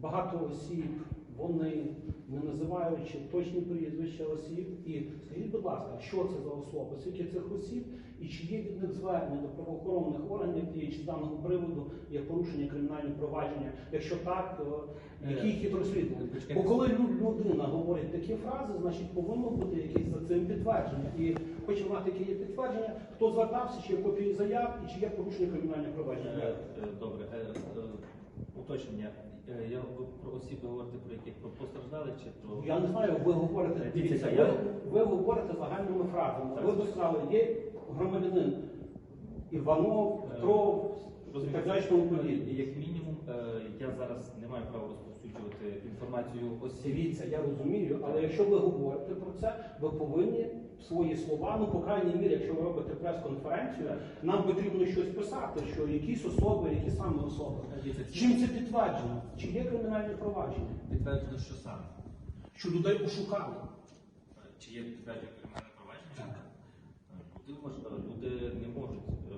багато осіб, вони не називаючи точні прізвища осіб. І скажіть, будь ласка, що це за особи, скільки цих осіб, і чи є від них звернення до правоохоронних органів, і чи з даного приводу є порушення кримінального провадження? Якщо так, то який хід розслідування? Бо коли людина говорить такі фрази, значить повинно бути якесь за цим підтвердження. І хочемо мати яке є підтвердження, хто звертався, чи є копії заяв, і чи є порушення кримінального провадження. Е, е, Добре, Е, е, уточнення. Е, Я ви про осіб ви говорите про яких про постраждали чи про Я не знаю, ви говорите, дивіться, я- ви, ви говорите загальними фразами. Так. Ви сказали, є громадянин Іванов, Е, Петров, Розумієте. Як мінімум, е, я зараз не маю права розповсюджувати інформацію осіб. Дивіться, я розумію, але якщо ви говорите про це, ви повинні свої слова, ну по крайній мірі, якщо ви робите прес-конференцію, нам потрібно щось писати, що якісь особи, які саме особи. Чим це підтверджено? Чи є кримінальне провадження? Підтверджено, що саме. Що людей ошукали? Чи є підтвердження кримінальне провадження? Так. Люди, мож- люди не можуть. е,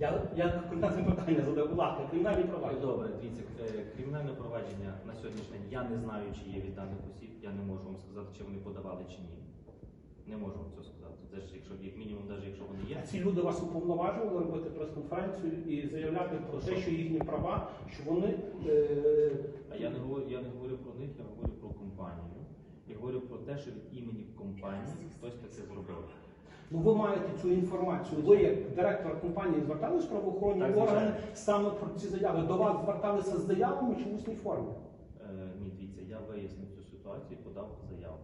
Я, я конкретне питання задав, будь ласка, кримінальні провадження. Добре, дивіться, е, кримінальне провадження на сьогоднішній день я не знаю, чи є від даних осіб. Я не можу вам сказати, чи вони подавали чи ні. Не можу вам це сказати. Це ж якщо як мінімум, навіть якщо вони є. Ці люди вас уповноважували робити прес-конференцію і заявляти про те, що їхні права, що вони е, А я не говорю, я не говорю про них, я говорю про компанію. Я говорю про те, що від імені компанії хтось таке зробив. Ну ви маєте цю інформацію. Ви як директор компанії звертались правоохоронні Так, органи саме про ці заяви. До вас зверталися з заявами чи в усній формі? Е, ні, дивіться, я вияснив цю ситуацію і подав заяву.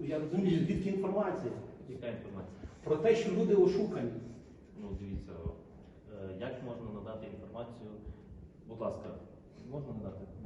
Я розумію, звідки інформація Яка інформація? про те, що люди ошукані. Ну, дивіться, е, як можна надати інформацію? Будь ласка, можна надати?